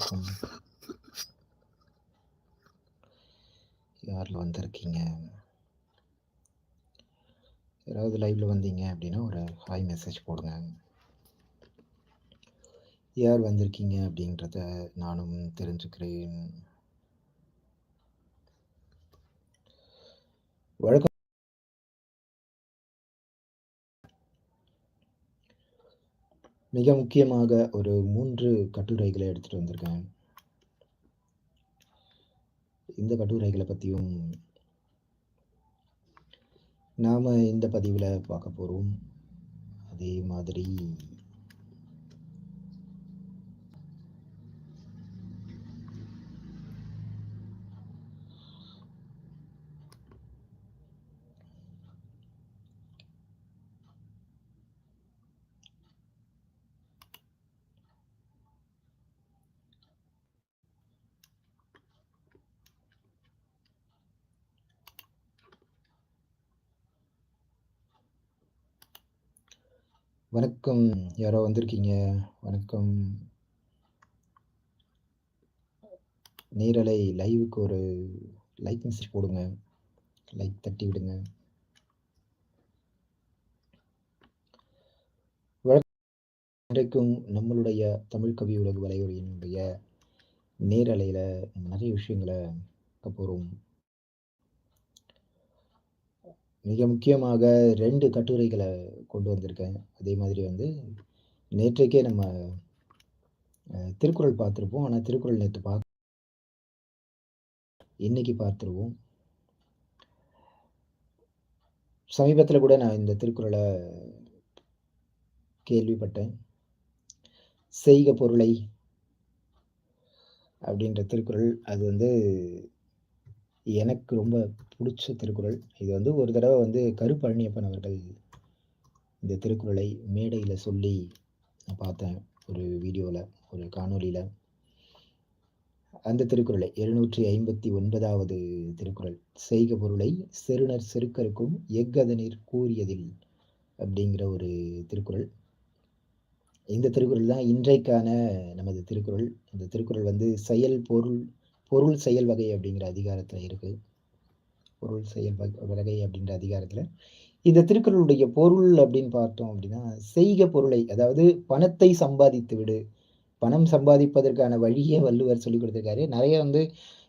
இருக்கும் யாரில் வந்திருக்கீங்க? யாராவது லைவ்ல வந்தீங்க அப்படின்னா ஒரு ஹாய் மெசேஜ் போடுங்க. யார் வந்திருக்கீங்க அப்படின்றத நானும் தெரிஞ்சுக்கிறேன். வழக்கம் மிக முக்கியமாக ஒரு மூன்று கட்டுரைகளை எடுத்துட்டு வந்திருக்கேன். இந்த கட்டுரைகளை பற்றியும் நாம் இந்த பதிவில் பார்க்க போகிறோம் அதே மாதிரி வணக்கம். யாரோ வந்திருக்கீங்க? வணக்கம். நேரலை லைவுக்கு ஒரு லைக் மெசேஜ் போடுங்க. லைக் தட்டி விடுங்க. வரைக்கும் நம்மளுடைய தமிழ் கவி உலக வலையுறையினுடைய நேரலையில் நிறைய விஷயங்களை போகிறோம் மிக முக்கியமாக ரெண்டு கட்டுரைகளை கொண்டு வந்திருக்கேன். அதே மாதிரி வந்து நேற்றைக்கே நம்ம திருக்குறள் பார்த்துருப்போம். ஆனால் திருக்குறள் நேற்று பார்க்க இன்னைக்கு பார்த்துருவோம். சமீபத்தில் கூட நான் இந்த திருக்குறளை கேள்விப்பட்டேன். செய்க பொருளை அப்படின்ற திருக்குறள். அது வந்து எனக்கு ரொம்ப பிடிச்ச திருக்குறள். இது வந்து ஒரு தடவை வந்து கருப்பழனியப்பன் அவர்கள் இந்த திருக்குறளை மேடையில் சொல்லி நான் பார்த்தேன். ஒரு வீடியோவில் ஒரு காணொலியில் அந்த திருக்குறளை எழுநூற்றி ஐம்பத்தி ஒன்பதாவது திருக்குறள். செய்க பொருளை செருணர் செருக்கருக்கும் எக்கதனீர் கூறியதில் அப்படிங்கிற ஒரு திருக்குறள். இந்த திருக்குறள் தான் இன்றைக்கான நமது திருக்குறள். இந்த திருக்குறள் வந்து செயல் பொருள் பொருள் செயல் வகை அப்படிங்கிற அதிகாரத்தில் இருக்குது பொருள் செயல் வகை அப்படின்ற அதிகாரத்தில். இந்த திருக்குறளுடைய பொருள் அப்படின்னு பார்த்தோம் அப்படின்னா செய்க பொருளை அதாவது பணத்தை சம்பாதித்து விடு. பணம் சம்பாதிப்பதற்கான வழியே வள்ளுவர் சொல்லி கொடுத்துருக்காரு. நிறைய வந்து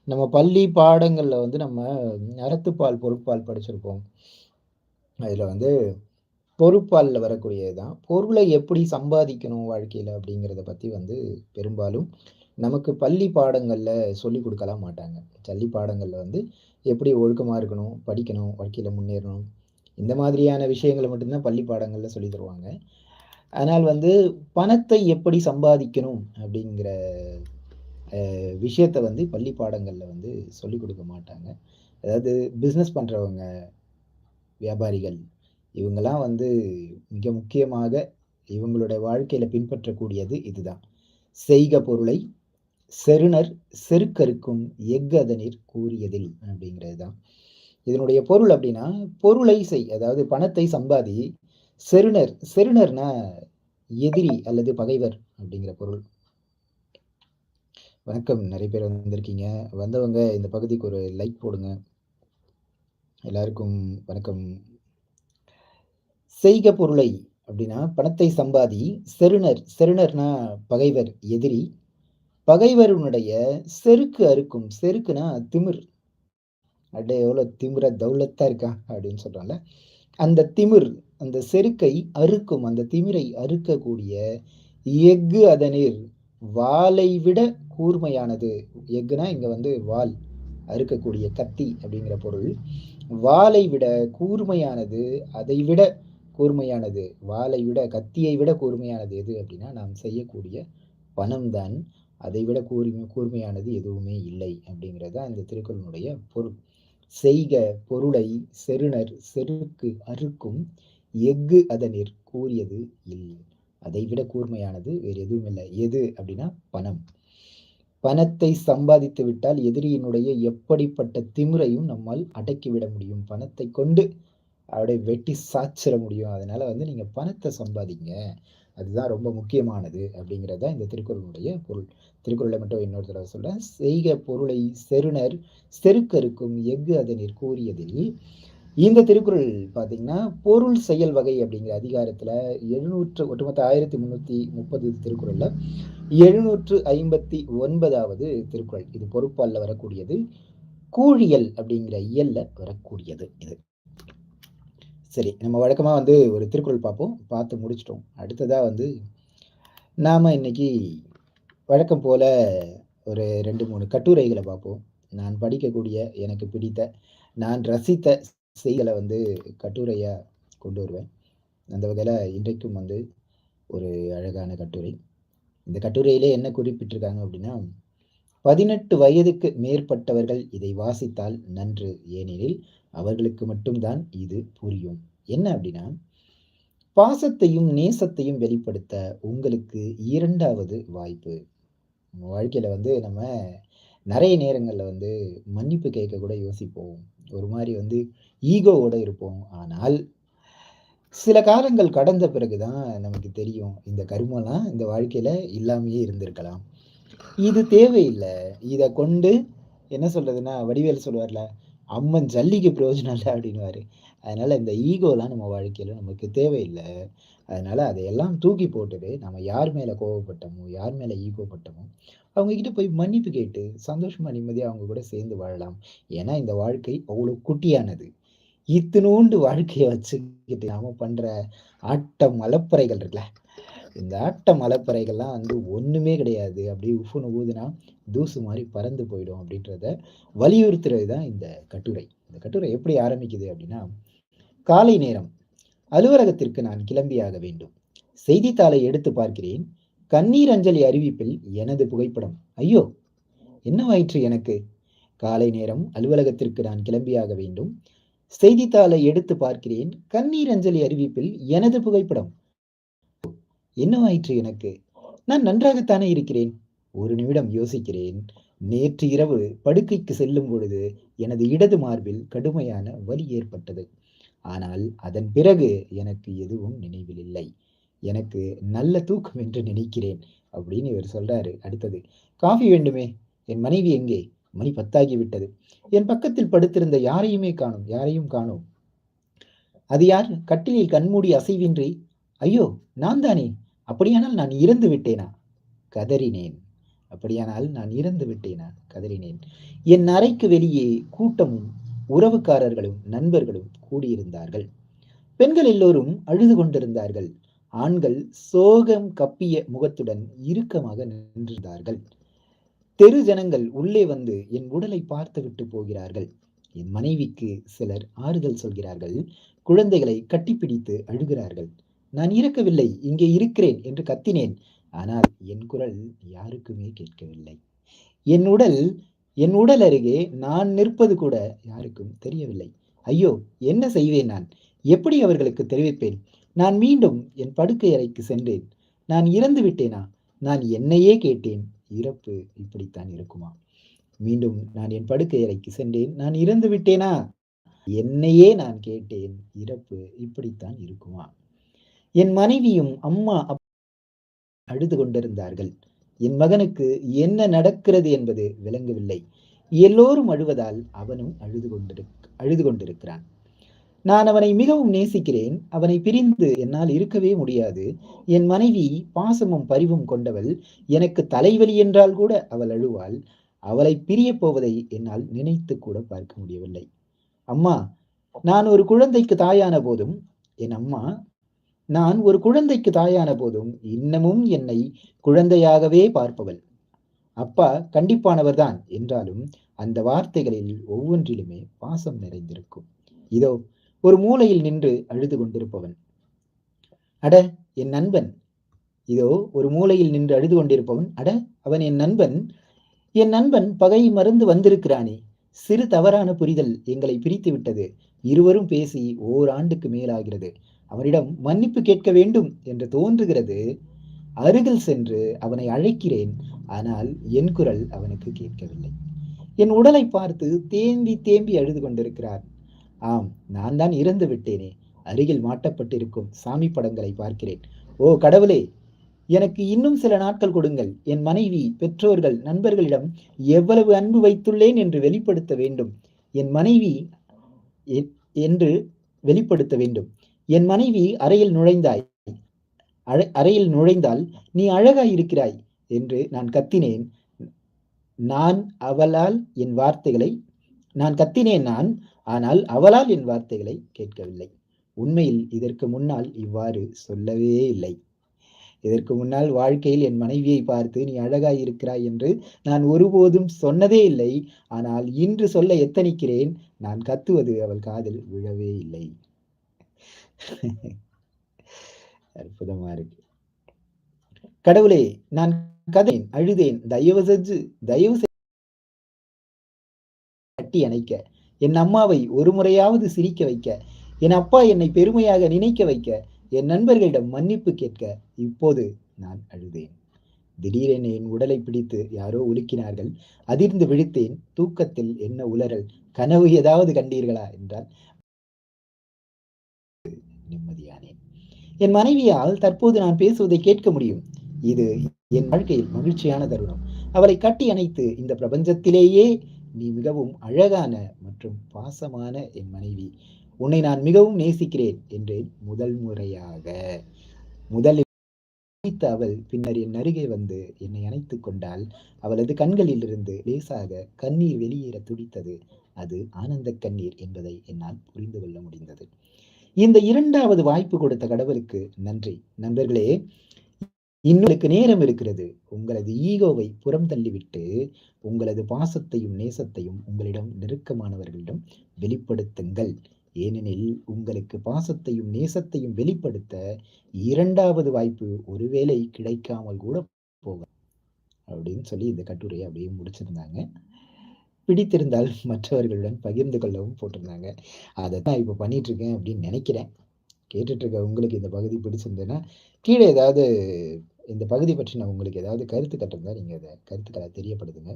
நம்ம பள்ளி பாடங்களில் வந்து நம்ம அறத்துப்பால் பொறுப்பால் படிச்சிருப்போம். அதில் வந்து பொறுப்பாலில் வரக்கூடியது தான் பொருளை எப்படி சம்பாதிக்கணும் வாழ்க்கையில் அப்படிங்கிறத பற்றி வந்து பெரும்பாலும் நமக்கு பள்ளி பாடங்களில் சொல்லி கொடுக்கலாம் மாட்டாங்க. பள்ளி பாடங்களில் வந்து எப்படி ஒழுக்கமாக இருக்கணும் படிக்கணும் வாழ்க்கையில் முன்னேறணும் இந்த மாதிரியான விஷயங்களை மட்டும்தான் பள்ளி பாடங்களில் சொல்லி தருவாங்க. ஆனால் வந்து பணத்தை எப்படி சம்பாதிக்கணும் அப்படிங்கிற விஷயத்த வந்து பள்ளி பாடங்களில் வந்து சொல்லிக் கொடுக்க மாட்டாங்க. அதாவது பிஸ்னஸ் பண்ணுறவங்க வியாபாரிகள் இவங்கெல்லாம் வந்து மிக முக்கியமாக இவங்களுடைய வாழ்க்கையில் பின்பற்றக்கூடியது இதுதான். செய்க பொருளை செருணர் செருக்கருக்கும் எஃகதனிர் கூறியதில் அப்படிங்கிறது தான் இதனுடைய பொருள் அப்படின்னா பொருளை செய் அதாவது பணத்தை சம்பாதி செருணர் செருணர்னா எதிரி அல்லது பகைவர் அப்படிங்கிற பொருள். வணக்கம் நிறைய பேர் வந்திருக்கீங்க. வந்தவங்க இந்த பகுதிக்கு ஒரு லைக் போடுங்க. எல்லாருக்கும் வணக்கம். செய்க பொருளை அப்படின்னா பணத்தை சம்பாதி செருணர் செருணர்னா பகைவர் எதிரி பகைவருனுடைய செருக்கு அறுக்கும் செருக்குனா திமிர். அடே எவ்வளோ திமிர தௌலத்தா இருக்கா அப்படின்னு சொல்றாங்கல்ல அந்த திமிர் அந்த செருக்கை அறுக்கும் அந்த திமிரை அறுக்கக்கூடிய எஃகு அதனில் வாளை விட கூர்மையானது. எஃகுனா இங்க வந்து வால் அறுக்கக்கூடிய கத்தி அப்படிங்கிற பொருள். வாளை விட கூர்மையானது அதை விட கூர்மையானது. வாளை விட கத்தியை விட கூர்மையானது எது அப்படின்னா நாம் செய்யக்கூடிய பணம்தான் அதைவிட அதை விட கூர்மை கூர்மையானது எதுவுமே இல்லை அப்படிங்கிறது தான் இந்த பொருள். செய்க பொருளை செருணர் செருக்கு அறுக்கும் எஃகு அதனிற் கூறியது இல்லை. அதை விட கூர்மையானது வேறு எதுவும் இல்லை. எது அப்படின்னா பணம். பணத்தை சம்பாதித்து விட்டால் எதிரியினுடைய எப்படிப்பட்ட திமுறையும் நம்மால் அடக்கிவிட முடியும். பணத்தை கொண்டு அப்படியே வெட்டி சாச்சிட முடியும். அதனால வந்து நீங்க பணத்தை சம்பாதிங்க. அதுதான் ரொம்ப முக்கியமானது அப்படிங்கிறது தான் இந்த திருக்குறளுடைய பொருள். திருக்குறளை மட்டும் இன்னொரு தடவை சொல்கிறேன் செய்க பொருளை செருணர் செருக்கருக்கும் எஃகு அதனில் கூறியதில் இந்த திருக்குறள் பார்த்தீங்கன்னா பொருள் செயல் வகை அப்படிங்கிற அதிகாரத்தில் எழுநூற்று ஒட்டுமொத்த ஆயிரத்தி முந்நூற்றி முப்பது திருக்குறளில் எழுநூற்று ஐம்பத்தி ஒன்பதாவது திருக்குறள். இது பொறுப்பால் வரக்கூடியது. கூழியல் அப்படிங்கிற இயல்ல வரக்கூடியது இது. சரி நம்ம வழக்கமாக வந்து ஒரு திருக்குறள் பார்ப்போம். பார்த்து முடிச்சிட்டோம். அடுத்ததாக வந்து நாம் இன்னைக்கு வழக்கம் போல் ஒரு ரெண்டு மூணு கட்டுரைகளை பார்ப்போம். நான் படிக்கக்கூடிய எனக்கு பிடித்த நான் ரசித்த செய்திகளை வந்து கட்டுரையாக கொண்டு வருவேன். அந்த வகையில் இன்றைக்கும் வந்து ஒரு அழகான கட்டுரை. இந்த கட்டுரையிலே என்ன குறிப்பிட்டிருக்காங்க அப்படின்னா பதினெட்டு வயதுக்கு மேற்பட்டவர்கள் இதை வாசித்தால் நன்று. ஏனெனில் அவர்களுக்கு மட்டும்தான் இது புரியும். என்ன அப்படின்னா பாசத்தையும் நேசத்தையும் வெளிப்படுத்த உங்களுக்கு இரண்டாவது வாய்ப்பு. வாழ்க்கையில வந்து நம்ம நிறைய நேரங்களில் வந்து மன்னிப்பு கேட்க கூட யோசிப்போம். ஒரு மாதிரி வந்து ஈகோவோட இருப்போம். ஆனால் சில காலங்கள் கடந்த பிறகுதான் நமக்கு தெரியும் இந்த கருமெல்லாம் இந்த வாழ்க்கையில இல்லாமையே இருந்திருக்கலாம். இது தேவையில்லை. இதை கொண்டு என்ன சொல்றதுன்னா வடிவேல் சொல்லுவார்ல அம்மன் ஜல்லிக்கு பிரயோஜனம் இல்லை அப்படின்வாரு அதனால இந்த ஈகோலாம் நம்ம வாழ்க்கையில நமக்கு தேவையில்லை. அதனால அதையெல்லாம் தூக்கி போட்டுட்டு நம்ம யார் மேல கோவப்பட்டோமோ யார் மேல ஈகோ அவங்க கிட்ட போய் மன்னிப்பு கேட்டு சந்தோஷமா நிம்மதியா அவங்க கூட சேர்ந்து வாழலாம். ஏன்னா இந்த வாழ்க்கை அவ்வளவு குட்டியானது. இத்தினோண்டு வாழ்க்கையை வச்சுக்கிட்டு நாம பண்ற ஆட்டம் மலப்பறைகள் இருக்குல்ல இந்த ஆட்ட மலைப்பறைகள்லாம் வந்து ஒன்றுமே கிடையாது. அப்படியே உஃப்னு ஊதுனா தூசு மாதிரி பறந்து போயிடும் அப்படின்றத வலியுறுத்துறது தான் இந்த கட்டுரை. இந்த கட்டுரை எப்படி ஆரம்பிக்குது அப்படின்னா காலை நேரம் அலுவலகத்திற்கு நான் கிளம்பியாக வேண்டும். செய்தித்தாளை எடுத்து பார்க்கிறேன். கண்ணீர் அஞ்சலி அறிவிப்பில் எனது புகைப்படம். ஐயோ என்னவாயிற்று எனக்கு? காலை நேரம் அலுவலகத்திற்கு நான் கிளம்பியாக வேண்டும். செய்தித்தாளை எடுத்து பார்க்கிறேன். கண்ணீர் அஞ்சலி அறிவிப்பில் எனது புகைப்படம். என்னவாயிற்று எனக்கு? நான் நன்றாகத்தானே இருக்கிறேன். ஒரு நிமிடம் யோசிக்கிறேன். நேற்று இரவு படுக்கைக்கு செல்லும் பொழுது எனது இடது மார்பில் கடுமையான வலி ஏற்பட்டது. ஆனால் அதன் பிறகு எனக்கு எதுவும் நினைவில் இல்லை. எனக்கு நல்ல தூக்கம் என்று நினைக்கிறேன் அப்படின்னு இவர் சொல்றாரு. அடுத்தது காஃபி வேண்டுமே. என் மனைவி எங்கே? மணி பத்தாகி விட்டது என் பக்கத்தில் படுத்திருந்த யாரையுமே காணும் யாரையும் காணும். அது யார்? கட்டிலில் கண்மூடி அசைவின்றி ஐயோ நான் தானே அப்படியானால் நான் இறந்து விட்டேனா? கதறினேன். அப்படியானால் நான் இறந்து விட்டேனா? கதறினேன். என் அறைக்கு வெளியே கூட்டமும் உறவுக்காரர்களும் நண்பர்களும் கூடியிருந்தார்கள். பெண்கள் எல்லோரும் அழுது கொண்டிருந்தார்கள். ஆண்கள் சோகம் கப்பிய முகத்துடன் இறுக்கமாக நின்றிருந்தார்கள். தெரு ஜனங்கள் உள்ளே வந்து என் உடலை பார்த்துவிட்டு போகிறார்கள். என் மனைவிக்கு சிலர் ஆறுதல் சொல்கிறார்கள். குழந்தைகளை கட்டிப்பிடித்து அழுகிறார்கள். நான் இறக்கவில்லை இங்கே இருக்கிறேன் என்று கத்தினேன். ஆனால் என் குரல் யாருக்குமே கேட்கவில்லை. என் உடல் என் உடல் அருகே நான் நிற்பது கூட யாருக்கும் தெரியவில்லை. ஐயோ என்ன செய்வேன் நான்? எப்படி அவர்களுக்கு தெரிவிப்பேன்? நான் மீண்டும் என் படுக்கை அறைக்கு சென்றேன். நான் இறந்து விட்டேனா? நான் என்னையே கேட்டேன். இறப்பு இப்படித்தான் இருக்குமா? மீண்டும் நான் என் படுக்கை அறைக்கு சென்றேன். நான் இறந்து விட்டேனா? என்னையே நான் கேட்டேன். இறப்பு இப்படித்தான் இருக்குமா? என் மனைவியும் அம்மா அழுது கொண்டிருந்தார்கள். என் மகனுக்கு என்ன நடக்கிறது என்பது விளங்கவில்லை. எல்லோரும் அழுவதால் அவனும் அழுது கொண்டிரு அழுது கொண்டிருக்கிறான். நான் அவனை மிகவும் நேசிக்கிறேன். அவனை பிரிந்து என்னால் இருக்கவே முடியாது. என் மனைவி பாசமும் பரிவும் கொண்டவள். எனக்கு தலைவலி என்றால் கூட அவள் அழுவாள். அவளை பிரியப் போவதை என்னால் நினைத்து கூட பார்க்க முடியவில்லை. அம்மா நான் ஒரு குழந்தைக்கு தாயான போதும். என் அம்மா நான் ஒரு குழந்தைக்கு தாயான போதும் இன்னமும் என்னை குழந்தையாகவே பார்ப்பவள். அப்பா கண்டிப்பானவர்தான் என்றாலும் அந்த வார்த்தைகளில் ஒவ்வொன்றிலுமே பாசம் நிறைந்திருக்கும். இதோ ஒரு மூலையில் நின்று அழுது கொண்டிருப்பவன். அட என் நண்பன். இதோ ஒரு மூலையில் நின்று அழுது கொண்டிருப்பவன். அட அவன் என் நண்பன். என் நண்பன் பகை மறந்து வந்திருக்கிறானே. சிறு தவறான புரிதல் எங்களை பிரித்து விட்டது இருவரும் பேசி ஓராண்டுக்கு மேலாகிறது. அவரிடம் மன்னிப்பு கேட்க வேண்டும் என்று தோன்றுகிறது. அருகில் சென்று அவனை அழைக்கிறேன். ஆனால் என் குரல் அவனுக்கு கேட்கவில்லை. என் உடலை பார்த்து தேம்பி தேம்பி அழுது கொண்டிருக்கிறார். ஆம் நான் தான் இறந்து விட்டேனே. அருகில் மாட்டப்பட்டிருக்கும் சாமி படங்களை பார்க்கிறேன். ஓ கடவுளே எனக்கு இன்னும் சில நாட்கள் கொடுங்கள். என் மனைவி பெற்றோர்கள் நண்பர்களிடம் எவ்வளவு அன்பு வைத்துள்ளேன் என்று வெளிப்படுத்த வேண்டும். என் மனைவி என்று வெளிப்படுத்த வேண்டும். என் மனைவி அறையில் நுழைந்தாய். அறையில் நுழைந்தால் நீ அழகாய் இருக்கிறாய் என்று நான் கத்தினேன். நான் அவளால் என் வார்த்தைகளை நான் கத்தினேன் நான் ஆனால் அவளால் என் வார்த்தைகளை கேட்கவில்லை. உண்மையில் இதற்கு முன்னால் இவ்வாறு சொல்லவே இல்லை. இதற்கு முன்னால் வாழ்க்கையில் என் மனைவியை பார்த்து நீ அழகாய் இருக்கிறாய் என்று நான் ஒருபோதும் சொன்னதே இல்லை. ஆனால் இன்று சொல்ல எத்தனிக்கிறேன்? நான் கத்துவது அவள் காதில் விழவே இல்லை. அற்புதமா இருக்கு. கடவுளே நான் கதைன் அழுதேன். தயவு செஞ்சு தயவு கட்டி அணைக்க. என் அம்மாவை ஒரு முறையாவது சிரிக்க வைக்க. என் அப்பா என்னை பெருமையாக நினைக்க வைக்க. என் நண்பர்களிடம் மன்னிப்பு கேட்க. இப்போது நான் அழுதேன். திடீரென என் உடலை பிடித்து யாரோ உலுக்கினார்கள். அதிர்ந்து விழித்தேன். தூக்கத்தில் என்ன உலரல் கனவு ஏதாவது கண்டீர்களா? என்றால் நிம்மதியானேன் என் மனைவியால் தற்போது நான் பேசுவதை கேட்க முடியும். இது என் வாழ்க்கையில் மகிழ்ச்சியான தருணம். அவளை கட்டி அணைத்து இந்த பிரபஞ்சத்திலேயே நீ மிகவும் அழகான மற்றும் பாசமான என் மனைவி. உன்னை நான் மிகவும் நேசிக்கிறேன் என்றேன் முதல் முறையாக. முதலில் அவள் பின்னர் என் அருகே வந்து என்னை அணைத்துக் கொண்டால் அவளது கண்களில் இருந்து லேசாக கண்ணீர் வெளியேற துடித்தது. அது ஆனந்த கண்ணீர் என்பதை என்னால் புரிந்து கொள்ள முடிந்தது. இந்த இரண்டாவது வாய்ப்பு கொடுத்த கடவுளுக்கு நன்றி. நண்பர்களே இன்னொருக்கு நேரம் இருக்கிறது. உங்களது ஈகோவை புறம் தள்ளிவிட்டு உங்களது பாசத்தையும் நேசத்தையும் உங்களிடம் நெருக்கமானவர்களிடம் வெளிப்படுத்துங்கள். ஏனெனில் உங்களுக்கு பாசத்தையும் நேசத்தையும் வெளிப்படுத்த இரண்டாவது வாய்ப்பு ஒருவேளை கிடைக்காமல் கூட போகும் அப்படின்னு சொல்லி இந்த கட்டுரையை அப்படியே முடிச்சிருந்தாங்க. பிடித்திருந்தால் மற்றவர்களுடன் பகிர்ந்து கொள்ளவும் போட்டிருந்தாங்க. அதை தான் இப்போ பண்ணிட்டு இருக்கேன் அப்படின்னு நினைக்கிறேன். கேட்டுட்டு இருக்க உங்களுக்கு இந்த பகுதி பிடிச்சிருந்ததுன்னா கீழே ஏதாவது இந்த பகுதி பற்றி நான் உங்களுக்கு ஏதாவது கருத்து கட்டிருந்தா நீங்கள் அதை கருத்துக்களை தெரியப்படுதுங்க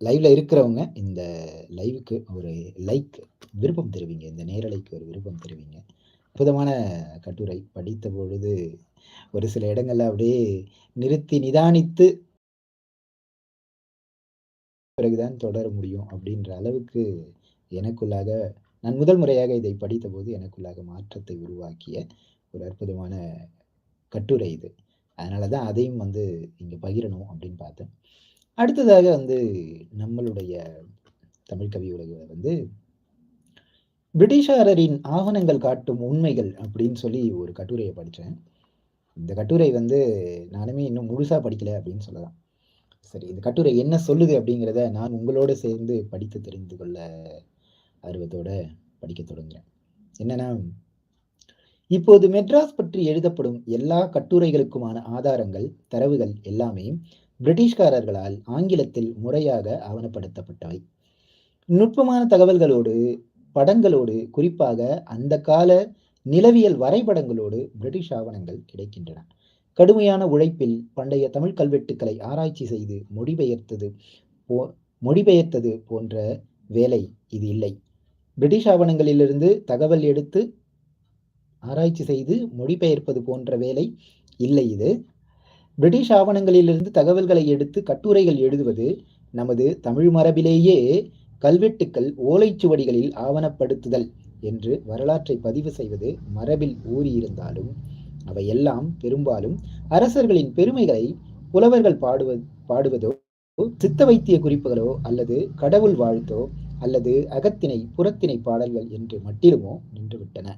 லைவ்ல இருக்கிறவங்க இந்த லைவுக்கு ஒரு லைக் விருப்பம் தருவீங்க. இந்த நேரலைக்கு ஒரு விருப்பம் தருவீங்க. அற்புதமான கட்டுரை. படித்த பொழுது ஒரு சில இடங்கள்ல அப்படியே நிறுத்தி நிதானித்து பிறகுதான் தொடர முடியும் அப்படின்ற அளவுக்கு எனக்குள்ளாக நான் முதல் முறையாக இதை படித்தபோது எனக்குள்ளாக மாற்றத்தை உருவாக்கிய ஒரு அற்புதமான கட்டுரை இது. அதனால தான் அதையும் வந்து இங்கே பகிரணும் அப்படின்னு பார்த்தேன். அடுத்ததாக வந்து நம்மளுடைய தமிழ் கவி உலகில் வந்து பிரிட்டிஷாரரின் ஆவணங்கள் காட்டும் உண்மைகள் அப்படின்னு சொல்லி ஒரு கட்டுரையை படித்தேன். இந்த கட்டுரை வந்து நானுமே இன்னும் முழுசாக படிக்கலை அப்படின்னு சொல்லலாம். சரி இந்த கட்டுரை என்ன சொல்லுது அப்படிங்கிறத நான் உங்களோட சேர்ந்து படித்து தெரிந்து கொள்ள ஆர்வத்தோட படிக்க தொடங்குகிறேன் என்னன்னா இப்போது மெட்ராஸ் பற்றி எழுதப்படும் எல்லா கட்டுரைகளுக்குமான ஆதாரங்கள் தரவுகள் எல்லாமே பிரிட்டிஷ்காரர்களால் ஆங்கிலத்தில் முறையாக ஆவணப்படுத்தப்பட்டவை. நுட்பமான தகவல்களோடு படங்களோடு குறிப்பாக அந்த கால நிலவியல் வரைபடங்களோடு பிரிட்டிஷ் ஆவணங்கள் கிடைக்கின்றன. கடுமையான உழைப்பில் பண்டைய தமிழ் கல்வெட்டுக்களை ஆராய்ச்சி செய்து மொழிபெயர்த்தது போ மொழிபெயர்த்தது போன்ற வேலை இது இல்லை. பிரிட்டிஷ் ஆவணங்களிலிருந்து தகவல் எடுத்து ஆராய்ச்சி செய்து மொழிபெயர்ப்பது போன்ற வேலை இல்லை இது. பிரிட்டிஷ் ஆவணங்களிலிருந்து தகவல்களை எடுத்து கட்டுரைகள் எழுதுவது நமது தமிழ் மரபிலேயே கல்வெட்டுக்கள் ஓலைச்சுவடிகளில் ஆவணப்படுத்துதல் என்று வரலாற்றை பதிவு செய்வது மரபில் ஊறியிருந்தாலும் அவை எல்லாம் பெரும்பாலும் அரசர்களின் பெருமைகளை புலவர்கள் பாடுவ பாடுவதோ சித்த வைத்திய குறிப்புகளோ அல்லது கடவுள் வாழ்த்தோ அல்லது அகத்தினை புறத்தினை பாடல்கள் என்று மட்டிலுமோ நின்றுவிட்டன.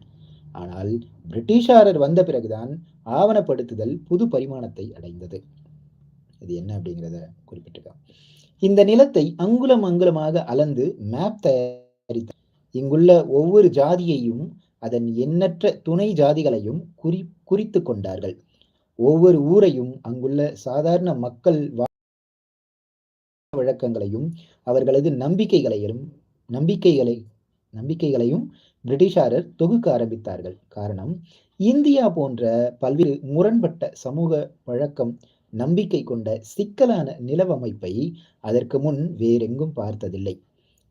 ஆனால் பிரிட்டிஷாரர் வந்த பிறகுதான் ஆவணப்படுத்துதல் புது பரிமாணத்தை அடைந்தது. இது என்ன அப்படிங்கிறத குறிப்பிட்டிருக்கோம் இந்த நிலத்தை அங்குலம் அங்குலமாக அளந்து மேப் தயாரித்த இங்குள்ள ஒவ்வொரு ஜாதியையும் அதன் எண்ணற்ற துணை ஜாதிகளையும் குறி குறித்து கொண்டார்கள். ஒவ்வொரு ஊரையும் அங்குள்ள சாதாரண மக்கள் வழக்கங்களையும் அவர்களது நம்பிக்கைகளையும் நம்பிக்கைகளை நம்பிக்கைகளையும் பிரிட்டிஷாரர் தொகுக்க ஆரம்பித்தார்கள். காரணம் இந்தியா போன்ற பல்வேறு முரண்பட்ட சமூக வழக்கம் நம்பிக்கை கொண்ட சிக்கலான நிலவமைப்பை அதற்கு முன் வேறெங்கும் பார்த்ததில்லை.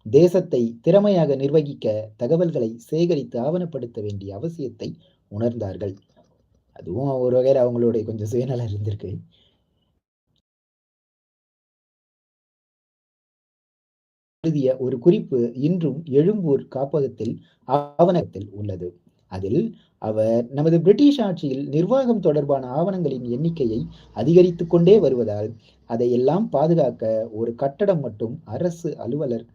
தேசத்தை திறமையாக நிர்வகிக்க தகவல்களை சேகரித்து ஆவணப்படுத்த வேண்டிய அவசியத்தை உணர்ந்தார்கள். அதுவும் ஒரு வகையில் அவங்களுடைய கொஞ்சம் சுயநலம் இருந்திருக்கு. எழுதிய ஒரு குறிப்பு இன்றும் எழும்பூர் காப்பகத்தில் ஆவணத்தில் உள்ளது. அதில் அவர் நமது பிரிட்டிஷ் ஆட்சியில் நிர்வாகம் தொடர்பான ஆவணங்களின் எண்ணிக்கையை அதிகரித்து கொண்டே வருவதால் அதையெல்லாம் பாதுகாக்க ஒரு கட்டடம் மட்டும் அரசு அலுவலர்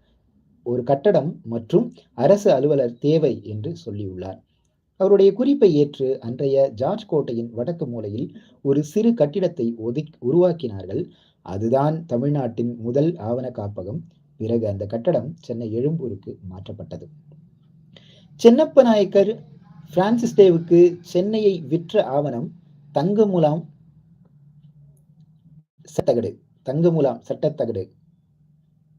ஒரு கட்டடம் மற்றும் அரசு அலுவலர் தேவை என்று சொல்லியுள்ளார். அவருடைய குறிப்பை ஏற்று அன்றைய ஜார்ஜ் கோட்டையின் வடக்கு மூலையில் ஒரு சிறு கட்டிடத்தை ஒதுக்கி உருவாக்கினார்கள். அதுதான் தமிழ்நாட்டின் முதல் ஆவண காப்பகம். பிறகு அந்த கட்டடம் சென்னை எழும்பூருக்கு மாற்றப்பட்டது. சென்னப்ப நாயக்கர் பிரான்சிஸ் டேவுக்கு சென்னையை விற்ற ஆவணம் தங்கமுலாம் தங்க தங்கமுலாம் சட்டத்தகடு.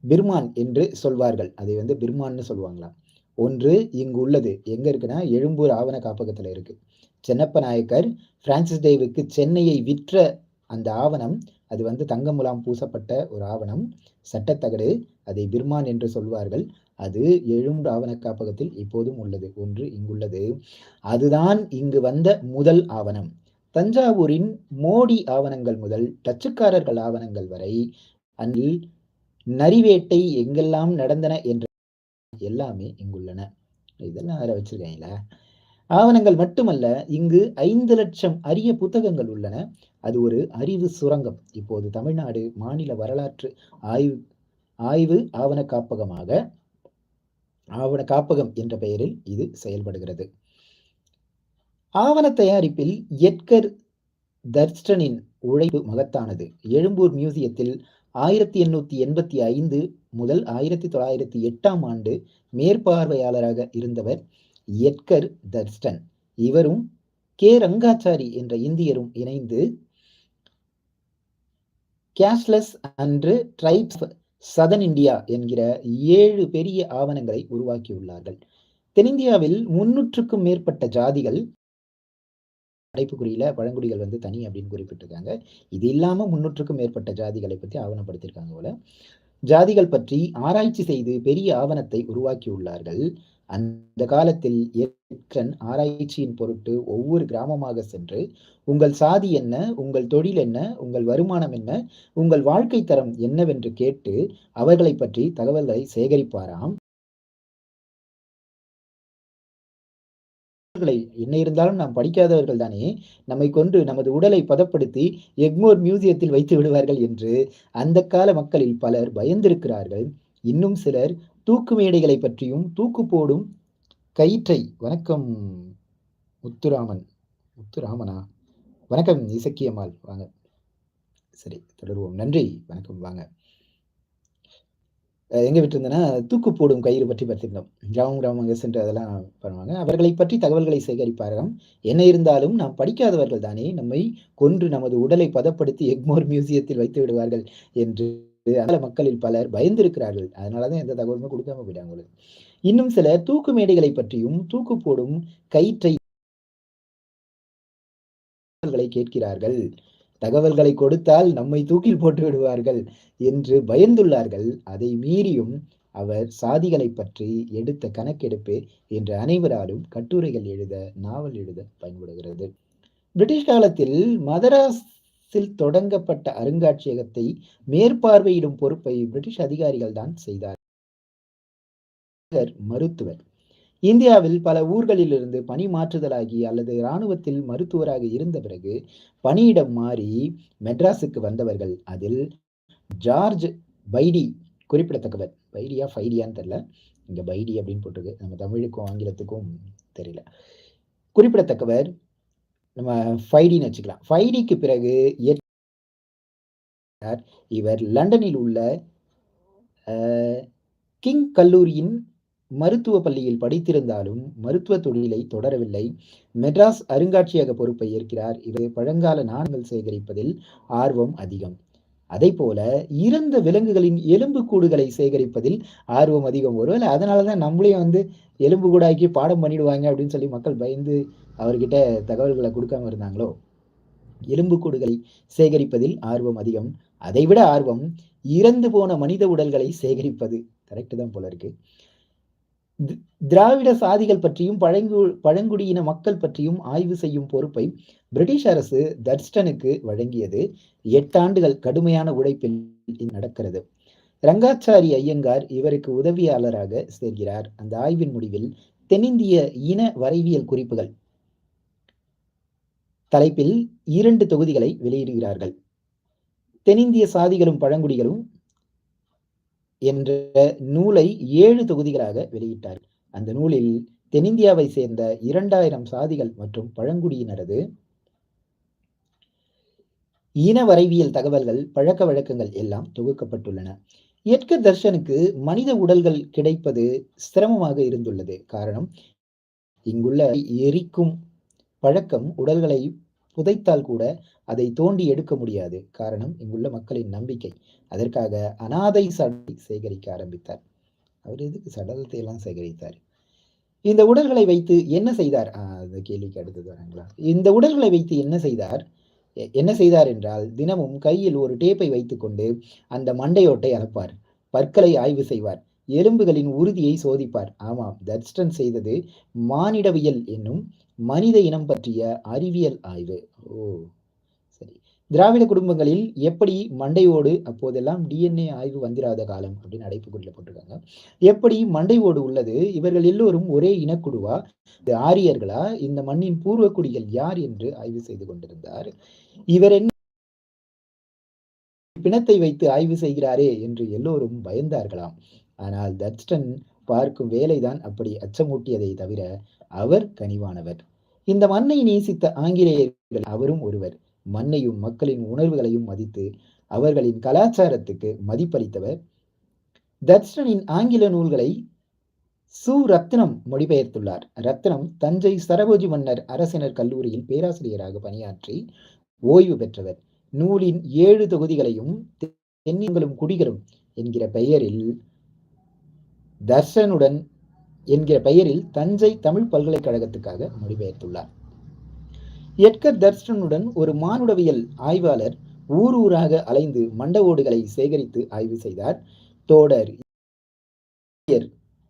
பிர்மான் என்று சொல்வார்கள். அதை வந்து பிர்மான்னு சொல்லுவாங்களாம். ஒன்று இங்கு உள்ளது. எங்க இருக்குன்னா எழும்பூர் ஆவண காப்பகத்துல இருக்கு. சென்னப்ப நாயக்கர் பிரான்சிஸ் டேவுக்கு சென்னையை விற்ற அந்த ஆவணம் அது வந்து தங்கமுலாம் பூசப்பட்ட ஒரு ஆவணம். சட்டத்தகடு அதை பிர்மான் என்று சொல்வார்கள். அது எழும்பூர் ஆவண காப்பகத்தில் இப்போதும் உள்ளது. ஒன்று இங்குள்ளது அதுதான் இங்கு வந்த முதல் ஆவணம். தஞ்சாவூரின் மோடி ஆவணங்கள் முதல் டச்சுக்காரர்கள் ஆவணங்கள் வரை அன்றில் நரிவேட்டை எங்கெல்லாம் நடந்தன என்ற எல்லாமே இங்குள்ளன. இதெல்லாம் வேற வச்சிருக்காங்களா ஆவணங்கள் மட்டுமல்ல இங்கு ஐந்து லட்சம் அரிய புத்தகங்கள் உள்ளன. அது ஒரு அறிவு சுரங்கம். இப்போது தமிழ்நாடு மாநில வரலாற்று ஆய்வு ஆய்வு ஆவண காப்பகமாக ஆவண காப்பகம் என்ற பெயரில் இது செயல்படுகிறது. ஆவண தயாரிப்பில் எட்கர் தர்ஸ்டனின் உழைப்பு மகத்தானது. எழும்பூர் மியூசியத்தில் ஆயிரத்தி எண்ணூத்தி எண்பத்தி ஐந்து முதல் ஆயிரத்தி தொள்ளாயிரத்தி எட்டாம் ஆண்டு மேற்பார்வையாளராக இருந்தவர் எட்கர் தர்ஸ்டன் இவரும் கே. ரங்காச்சாரி என்ற இந்தியரும் இணைந்து கேஷ்லெஸ் அன்று ட்ரைப்ஸ் சதன் இந்தியா என்கிற ஏழு பெரிய ஆவணங்களை உருவாக்கியுள்ளார்கள். தென்னிந்தியாவில் முன்னூற்றுக்கும் மேற்பட்ட ஜாதிகள் அடைப்புக்குறியில பழங்குடிகள் வந்து தனி அப்படின்னு குறிப்பிட்டிருக்காங்க. இது இல்லாம முன்னூற்றுக்கும் மேற்பட்ட ஜாதிகளை பற்றி ஆவணப்படுத்தியிருக்காங்க போல. ஜாதிகள் பற்றி ஆராய்ச்சி செய்து பெரிய ஆவணத்தை உருவாக்கியுள்ளார்கள். அந்த காலத்தில் எட்கன் ஆராய்ச்சியின் பொருட்டு ஒவ்வொரு கிராமமாக சென்று உங்கள் சாதி என்ன? உங்கள் தொழில் என்ன? உங்கள் வருமானம் என்ன? உங்கள் வாழ்க்கை தரம் என்னவென்று கேட்டு அவர்களை பற்றி தகவல்களை சேகரிப்பாராம். என்ன இருந்தாலும் நாம் படிக்காதவர்கள் தானே? நம்மை கொண்டு நமது உடலை பதப்படுத்தி எக்மோர் மியூசியத்தில் வைத்து விடுவார்கள் என்று அந்த கால மக்களில் பலர் பயந்திருக்கிறார்கள். இன்னும் சிலர் தூக்கு மேடைகளை பற்றியும் தூக்கு போடும் கயிற்றை வணக்கம் முத்துராமன். முத்துராமனா? வணக்கம் இசக்கியம்மாள். வாங்க. சரி தொடர்வோம். நன்றி. வணக்கம். வாங்க. எங்க விட்டுருந்தேன்னா தூக்கு போடும் கயிறு பற்றி பார்த்திருந்தோம் கிராமம் கிராமங்க சென்று அதெல்லாம் பண்ணுவாங்க. அவர்களை பற்றி தகவல்களை சேகரிப்பார்கள். என்ன இருந்தாலும் நாம் படிக்காதவர்கள் தானே நம்மை கொன்று நமது உடலை பதப்படுத்தி எக்மோர் மியூசியத்தில் வைத்து விடுவார்கள் என்று அதனால மக்களில் பலர் பயந்திருக்கிறார்கள். அதனாலதான் எந்த தகவலுமே கொடுக்காம போயிட்டாங்க உங்களுக்கு இன்னும் சில தூக்கு மேடைகளை பற்றியும் தூக்கு போடும் கயிற்றை கேட்கிறார்கள். தகவல்களை கொடுத்தால் நம்மை தூக்கில் போட்டு விடுவார்கள் என்று பயந்துள்ளார்கள். அதை மீறியும் அவர் சாதிகளை பற்றி எடுத்த கணக்கெடுப்பு என்று அனைவராலும் கட்டுரைகள் எழுத நாவல் எழுத பயன்படுகிறது. பிரிட்டிஷ் காலத்தில் மதராஸில் தொடங்கப்பட்ட அருங்காட்சியகத்தை மேற்பார்வையிடும் பொறுப்பை பிரிட்டிஷ் அதிகாரிகள் தான் செய்தார். மருத்துவர். இந்தியாவில் பல ஊர்களில் இருந்து பணி மாற்றுதலாகி அல்லது இராணுவத்தில் மருத்துவராக இருந்த பிறகு பணியிடம் மாறி மெட்ராஸுக்கு வந்தவர்கள் அதில் ஜார்ஜ் பைடி குறிப்பிடத்தக்கவர். பைடியா ஃபைடியான்னு தெரில இங்கே பைடி அப்படின்னு போட்டிருக்கு. நம்ம தமிழுக்கும் ஆங்கிலத்துக்கும் தெரியல. குறிப்பிடத்தக்கவர் நம்ம ஃபைடின்னு வச்சுக்கலாம். ஃபைடிக்கு பிறகு இவர் லண்டனில் உள்ள கிங் கல்லூரியின் மருத்துவ பள்ளியில் படித்திருந்தாலும் மருத்துவ தொழிலை தொடரவில்லை. மெட்ராஸ் அருங்காட்சியக பொறுப்பை ஏற்கிறார். இவர் பழங்கால நாணயங்கள் சேகரிப்பதில் ஆர்வம் அதிகம். அதே போல இறந்த விலங்குகளின் எலும்பு கூடுகளை சேகரிப்பதில் ஆர்வம் அதிகம். ஒருவேளை அதனாலதான் நம்மளையும் வந்து எலும்பு கூடாக்கி பாடம் பண்ணிடுவாங்க அப்படின்னு சொல்லி மக்கள் பயந்து அவர்கிட்ட தகவல்களை கொடுக்காம இருந்தாங்களோ? எலும்புக்கூடுகளை சேகரிப்பதில் ஆர்வம் அதிகம். அதைவிட ஆர்வம் இறந்து போன மனித உடல்களை சேகரிப்பது. கரெக்டு தான் போல இருக்கு. திராவிட சாதிகள் பற்றியும் பழங்கு பழங்குடியின மக்கள் பற்றியும் ஆய்வு செய்யும் பொறுப்பை பிரிட்டிஷ் அரசு தர்ஸ்டனுக்கு வழங்கியது. எட்டாண்டுகள் கடுமையான உழைப்பில் நடக்கிறது. ரங்காச்சாரி ஐயங்கார் இவருக்கு உதவியாளராக சேர்கிறார். அந்த ஆய்வின் முடிவில் தென்னிந்திய இன வரைவியல் குறிப்புகள் தலைப்பில் இரண்டு தொகுதிகளை வெளியிடுகிறார்கள். தென்னிந்திய சாதிகளும் பழங்குடிகளும் என்ற நூலை ஏழு தொகுதிகளாக வெளியிட்டார். அந்த நூலில் தென்னிந்தியாவை சேர்ந்த இரண்டாயிரம் சாதிகள் மற்றும் பழங்குடியினரது இன வரைவியல் தகவல்கள் பழக்க வழக்கங்கள் எல்லாம் தொகுக்கப்பட்டுள்ளன. எட்க தர்ஷனுக்கு மனித உடல்கள் கிடைப்பது சிரமமாக இருந்துள்ளது. காரணம் இங்குள்ள எரிக்கும் பழக்கம் உடல்களை புதைத்தால் கூட அதை தோண்டி எடுக்க முடியாது. காரணம் இங்குள்ள மக்களின் நம்பிக்கை. அதற்காக அனாதை சடலை சேகரிக்க ஆரம்பித்தார். அவர் எதுக்கு சடலத்தை எல்லாம் சேகரித்தார்? இந்த உடல்களை வைத்து என்ன செய்தார்? அந்த கேள்விக்கு அடுத்தது வராங்களா? இந்த உடல்களை வைத்து என்ன செய்தார்? என்ன செய்தார் என்றால் தினமும் கையில் ஒரு டேப்பை வைத்துக்கொண்டு அந்த மண்டையோட்டை அனுப்பார். பற்களை ஆய்வு செய்வார். எலும்புகளின் உறுதியை சோதிப்பார். ஆமாம் தர்ஸ்டன் செய்தது மானிடவியல் என்னும் மனித இனம் பற்றிய அறிவியல் ஆய்வு. ஓ சரி. திராவிட குடும்பங்களில் எப்படி மண்டையோடு அப்போதெல்லாம் டிஎன்ஏ ஆய்வு வந்திராத காலம் அப்படின்னு அடைப்புக்குள்ள போட்டிருக்காங்க. எப்படி மண்டையோடு உள்ளது? இவர்கள் எல்லோரும் ஒரே இனக்குழுவா? ஆரியர்களா? இந்த மண்ணின் பூர்வக்குடிகள் யார் என்று ஆய்வு செய்து கொண்டிருந்தார். இவர் என்ன பிணத்தை வைத்து ஆய்வு செய்கிறாரே என்று எல்லோரும் பயந்தார்களாம். ஆனால் தட்ஸ்டன் பார்க்கும் வேலைதான் அப்படி அச்சமூட்டியதை தவிர அவர் கனிவானவர். இந்த மண்ணை நேசித்த ஆங்கிலேயர்கள் அவரும் ஒருவர். மண்ணையும் மக்களின் உணர்வுகளையும் மதித்து அவர்களின் கலாச்சாரத்துக்கு மதிப்பளித்தவர். தர்ஷனின் ஆங்கில நூல்களை சு. ரத்னம் மொழிபெயர்த்துள்ளார். ரத்னம் தஞ்சை சரபோஜி மன்னர் அரசினர் கல்லூரியில் பேராசிரியராக பணியாற்றி ஓய்வு பெற்றவர். நூலின் ஏழு தொகுதிகளையும் தென்னிங்களும் குடிகளும் என்கிற பெயரில் தர்ஷனுடன் என்கிற பெயரில் தஞ்சை தமிழ் பல்கலைக்கழகத்துக்காக மொழிபெயர்த்துள்ளார் எட்கர் தர்ஷனுடன் ஒரு மானுடவியல் ஆய்வாளர் ஊர் ஊராக அலைந்து மண்ட ஓடுகளை சேகரித்து ஆய்வு செய்தார். தோடர்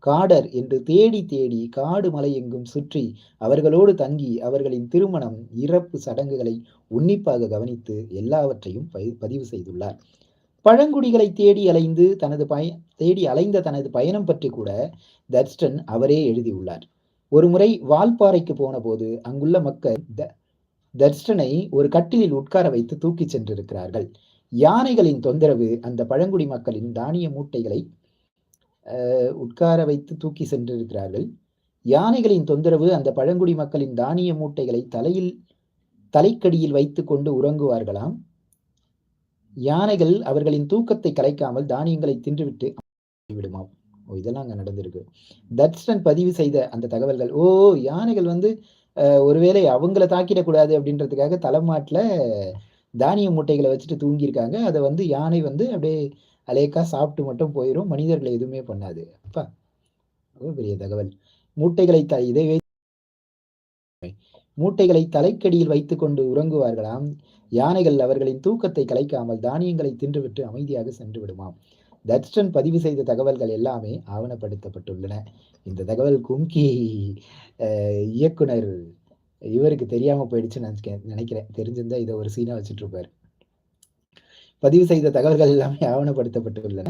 காடர் என்று தேடி தேடி காடு மலை எங்கும் சுற்றி அவர்களோடு தங்கி அவர்களின் திருமணம் இறப்பு சடங்குகளை உன்னிப்பாக கவனித்து எல்லாவற்றையும் பதிவு செய்துள்ளார். பழங்குடிகளை தேடி அலைந்து தனது பய தேடி அலைந்த தனது பயணம் பற்றி கூட தர்ஸ்டன் அவரே எழுதியுள்ளார். ஒருமுறை வால்பாறைக்கு போன போது அங்குள்ள மக்கள் தர்ஸ்டனை ஒரு கட்டிலில் உட்கார வைத்து தூக்கி சென்றிருக்கிறார்கள். யானைகளின் தொந்தரவு அந்த பழங்குடி மக்களின் தானிய மூட்டைகளை உட்கார வைத்து தூக்கி சென்றிருக்கிறார்கள். யானைகளின் தொந்தரவு அந்த பழங்குடி மக்களின் தானிய மூட்டைகளை தலையில் தலைக்கடியில் வைத்து கொண்டு உறங்குவார்களாம். யானைகள் அவர்களின் தூக்கத்தை கலைக்காமல் தானியங்களை தின்றுவிட்டு விடுமாம். ஓ இதெல்லாம் அங்கே நடந்திருக்கு. தட்ஸ்டன் பதிவு செய்த அந்த தகவல்கள் ஓ யானைகள் வந்து ஒருவேளை அவங்கள தாக்கிடக்கூடாது அப்படின்றதுக்காக தலைமாட்டில் தானிய மூட்டைகளை வச்சுட்டு தூங்கியிருக்காங்க. அதை வந்து யானை வந்து அப்படியே அலேக்கா சாப்பிட்டு மட்டும் போயிடும் மனிதர்களை எதுவுமே பண்ணாது. அப்பா ரொம்ப பெரிய தகவல். மூட்டைகளை த இதை மூட்டைகளை தலைக்கடியில் வைத்துக்கொண்டு உறங்குவார்களாம். யானைகள் அவர்களின் தூக்கத்தை கலைக்காமல் தானியங்களை தின்றுவிட்டு அமைதியாக சென்று விடுமாம் தட்ஸ்டன் பதிவு செய்த தகவல்கள் எல்லாமே ஆவணப்படுத்தப்பட்டுள்ளன. இந்த தகவல் கும்கி இயக்குனர் இவருக்கு தெரியாம போயிடுச்சு நான் நினைக்கிறேன். தெரிஞ்சிருந்தா இதை ஒரு சீனா வச்சுட்டு இருப்பார் பதிவு செய்த தகவல்கள் எல்லாமே ஆவணப்படுத்தப்பட்டுள்ளன.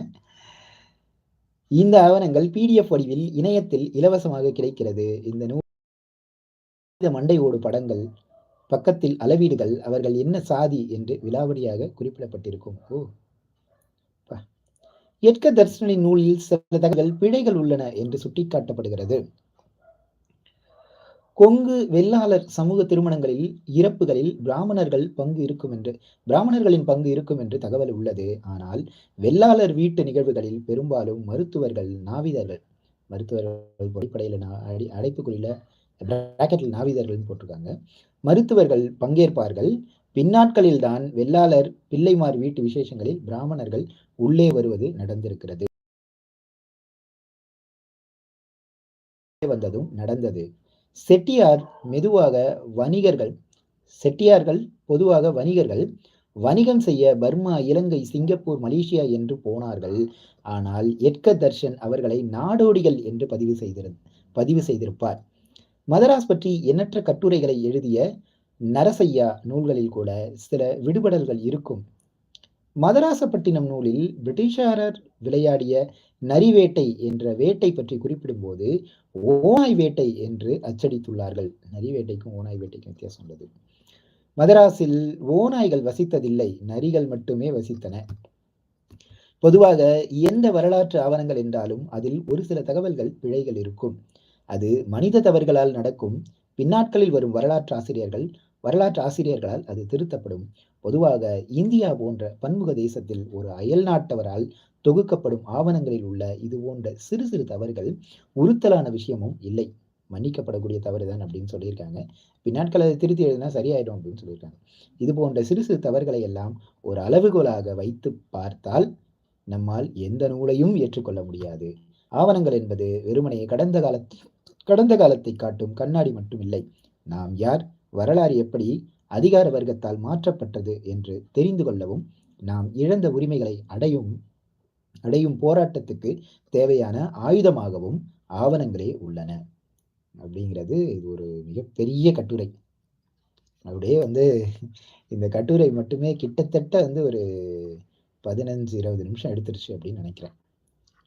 இந்த ஆவணங்கள் பிடிஎஃப் வடிவில் இணையத்தில் இலவசமாக கிடைக்கிறது. இந்த நூல் மண்டை ஓடு படங்கள் பக்கத்தில் அளவீடுகள் அவர்கள் என்ன சாதி என்று விலாவடியாக குறிப்பிடப்பட்டிருக்கும். ஓ. எட்க தர்சனின் நூலில் சில தகவல் பிழைகள் உள்ளன என்று சுட்டிக்காட்டப்படுகிறது. கொங்கு வெள்ளாளர் சமூக திருமணங்களில் இறப்புகளில் பிராமணர்கள் பங்கு இருக்கும் என்று பிராமணர்களின் பங்கு இருக்கும் என்று தகவல் உள்ளது. ஆனால் வெள்ளாளர் வீட்டு நிகழ்வுகளில் பெரும்பாலும் மருத்துவர்கள் நாவிதர்கள் மருத்துவர்கள் அடிப்படையில் அடி பிராக்கெட்டில் நாவிதர்கள் போட்டிருக்காங்க. மருத்துவர்கள் பங்கேற்பார்கள். பின்னாட்களில் தான் வெள்ளாளர் பிள்ளைமார் வீட்டு விசேஷங்களில் பிராமணர்கள் உள்ளே வருவது நடந்திருக்கிறது. வந்ததும் நடந்தது. செட்டியார் மெதுவாக வணிகர்கள் செட்டியார்கள் பொதுவாக வணிகர்கள் வணிகம் செய்ய பர்மா இலங்கை சிங்கப்பூர் மலேசியா என்று போனார்கள். ஆனால் எட்க தர்ஷன் அவர்களை நாடோடிகள் என்று பதிவு செய்திரு பதிவு செய்திருப்பார். மதராஸ் பற்றி எண்ணற்ற கட்டுரைகளை எழுதிய நரசையா நூல்களில் கூட சில விடுபடல்கள் இருக்கும். மதராசப்பட்டினம் நூலில் பிரிட்டிஷாரர் விளையாடிய நரிவேட்டை என்ற வேட்டை பற்றி குறிப்பிடும்போது ஓனாய் வேட்டை என்று அச்சடித்துள்ளார்கள். நரிவேட்டைக்கும் ஓனாய் வேட்டைக்கும் வித்தியாசம் உள்ளது. மதராஸில் ஓநாய்கள் வசித்ததில்லை நரிகள் மட்டுமே வசித்தன. பொதுவாக எந்த வரலாற்று ஆவணங்கள் என்றாலும் அதில் ஒரு சில தகவல்கள் பிழைகள் இருக்கும். அது மனித தவறுகளால் நடக்கும். பின்னாட்களில் வரும் வரலாற்று ஆசிரியர்கள் வரலாற்று ஆசிரியர்களால் அது திருத்தப்படும். பொதுவாக இந்தியா போன்ற பன்முக தேசத்தில் ஒரு அயல் நாட்டவரால் தொகுக்கப்படும் ஆவணங்களில் உள்ள இது போன்ற சிறு சிறு தவறுகள் உறுத்தலான விஷயமும் இல்லை. மன்னிக்கப்படக்கூடிய தவறு தான் அப்படின்னு சொல்லியிருக்காங்க. பின்னாட்களை திருத்தி எழுதினா சரியாயிடும் அப்படின்னு சொல்லியிருக்காங்க. இது போன்ற சிறு சிறு தவறுகளை எல்லாம் ஒரு அளவுகோலாக வைத்து பார்த்தால் நம்மால் எந்த நூலையும் ஏற்றுக்கொள்ள முடியாது. ஆவணங்கள் என்பது வெறுமனையை கடந்த காலத்தில் கடந்த காலத்தை காட்டும் கண்ணாடி மட்டும் இல்லை. நாம் யார்? வரலாறு எப்படி அதிகார வர்க்கத்தால் மாற்றப்பட்டது என்று தெரிந்து கொள்ளவும் நாம் இழந்த உரிமைகளை அடையும் அடையும் போராட்டத்துக்கு தேவையான ஆயுதமாகவும் ஆவணங்களே உள்ளன. அப்படிங்கிறது இது ஒரு மிகப்பெரிய கட்டுரை. அப்படியே வந்து இந்த கட்டுரை மட்டுமே கிட்டத்தட்ட வந்து ஒரு பதினஞ்சு இருபது நிமிஷம் எடுத்துருச்சு அப்படின்னு நினைக்கிறேன்.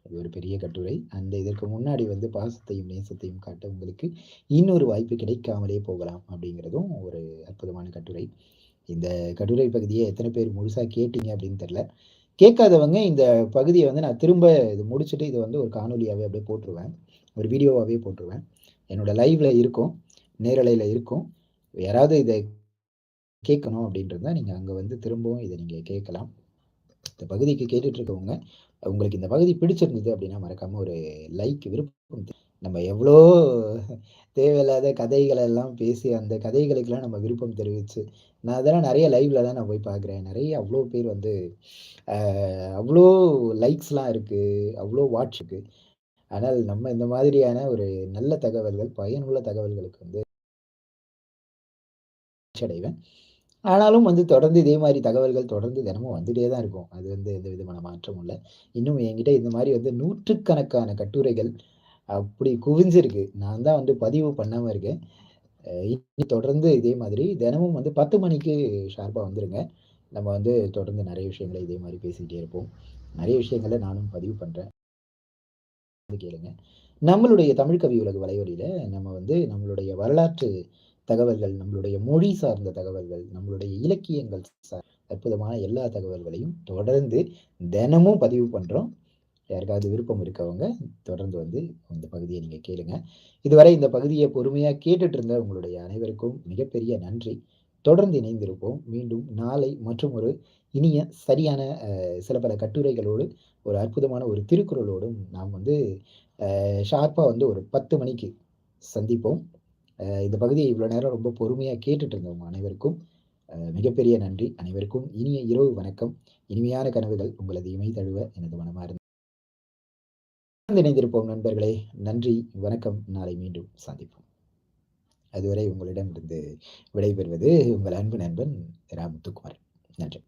அது ஒரு பெரிய கட்டுரை. அந்த இதற்கு முன்னாடி வந்து பாசத்தையும் நேசத்தையும் காட்ட உங்களுக்கு இன்னொரு வாய்ப்பு கிடைக்காமலே போகலாம் அப்படிங்கிறதும் ஒரு அற்புதமான கட்டுரை. இந்த கட்டுரை பகுதியை எத்தனை பேர் முழுசாக கேட்டீங்க அப்படின்னு தெரில கேட்காதவங்க இந்த பகுதியை வந்து நான் திரும்ப இது முடிச்சுட்டு இதை வந்து ஒரு காணொலியாகவே அப்படியே போட்டுருவேன். ஒரு வீடியோவாகவே போட்டுருவேன். என்னோட லைவ்ல இருக்கும் நேரலையில் இருக்கும். யாராவது இதை கேட்கணும் அப்படின்றத நீங்கள் அங்கே வந்து திரும்பவும் இதை நீங்கள் கேட்கலாம். இந்த பகுதிக்கு கேட்டுட்ருக்கவங்க உங்களுக்கு இந்த பகுதி பிடிச்சிருந்தது அப்படின்னா மறக்காம ஒரு லைக் விருப்பம் நம்ம எவ்வளோ தேவையில்லாத கதைகளை எல்லாம் பேசி அந்த கதைகளுக்கெல்லாம் நம்ம விருப்பம் தெரிவிச்சு நான் அதெல்லாம் நிறைய லைவ்ல தான் நான் போய் பார்க்குறேன். நிறைய அவ்வளோ பேர் வந்து அவ்வளோ லைக்ஸ்லாம் இருக்குது அவ்வளோ வாட்ச் இருக்குது ஆனால் நம்ம இந்த மாதிரியான ஒரு நல்ல தகவல்கள் பயனுள்ள தகவல்களுக்கு வந்து அடைவேன் ஆனாலும் வந்து தொடர்ந்து இதே மாதிரி தகவல்கள் தொடர்ந்து தினமும் வந்துட்டே தான் இருக்கும். அது வந்து எந்த விதமான மாற்றம் இல்லை. இன்னும் என்கிட்ட இந்த மாதிரி வந்து நூற்றுக்கணக்கான கட்டுரைகள் அப்படி குவிஞ்சிருக்கு. நான் தான் வந்து பதிவு பண்ணாமல் இருக்கேன். இனி தொடர்ந்து இதே மாதிரி தினமும் வந்து பத்து மணிக்கு ஷார்ப்பாக வந்துருங்க. நம்ம வந்து தொடர்ந்து நிறைய விஷயங்களை இதே மாதிரி பேசிக்கிட்டே இருப்போம். நிறைய விஷயங்களை நானும் பதிவு பண்ணுறேன் கேளுங்க. நம்மளுடைய தமிழ் கவி உலக வலைவழியில் நம்ம வந்து நம்மளுடைய வரலாற்று தகவல்கள் நம்மளுடைய மொழி சார்ந்த தகவல்கள் நம்மளுடைய இலக்கியங்கள் சார் அற்புதமான எல்லா தகவல்களையும் தொடர்ந்து தினமும் பதிவு பண்ணுறோம் யாருக்காவது விருப்பம் இருக்கவங்க தொடர்ந்து வந்து இந்த பகுதியை நீங்கள் கேளுங்க. இதுவரை இந்த பகுதியை பொறுமையாக கேட்டுட்டு இருந்த உங்களுடைய அனைவருக்கும் மிகப்பெரிய நன்றி. தொடர்ந்து இணைந்திருப்போம். மீண்டும் நாளை மற்றும் ஒரு இனிய சரியான சில பல கட்டுரைகளோடு ஒரு அற்புதமான ஒரு திருக்குறளோடும் நாம் வந்து ஷார்ப்பாக வந்து ஒரு பத்து மணிக்கு சந்திப்போம். இந்த பகுதியை இவ்வளோ நேரம் ரொம்ப பொறுமையாக கேட்டுட்டு இருந்தவங்க அனைவருக்கும் மிகப்பெரிய நன்றி. அனைவருக்கும் இனிய இரவு வணக்கம். இனிமையான கனவுகள் உங்களது இமை தழுவ எனது மனமார்ந்த இணைந்திருப்போம் நண்பர்களே. நன்றி வணக்கம். நாளை மீண்டும் சந்திப்போம். அதுவரை உங்களிடம் இருந்து விடைபெறுவது உங்கள் அன்பு நண்பன் ராமுத்துக்குமார் நன்றி.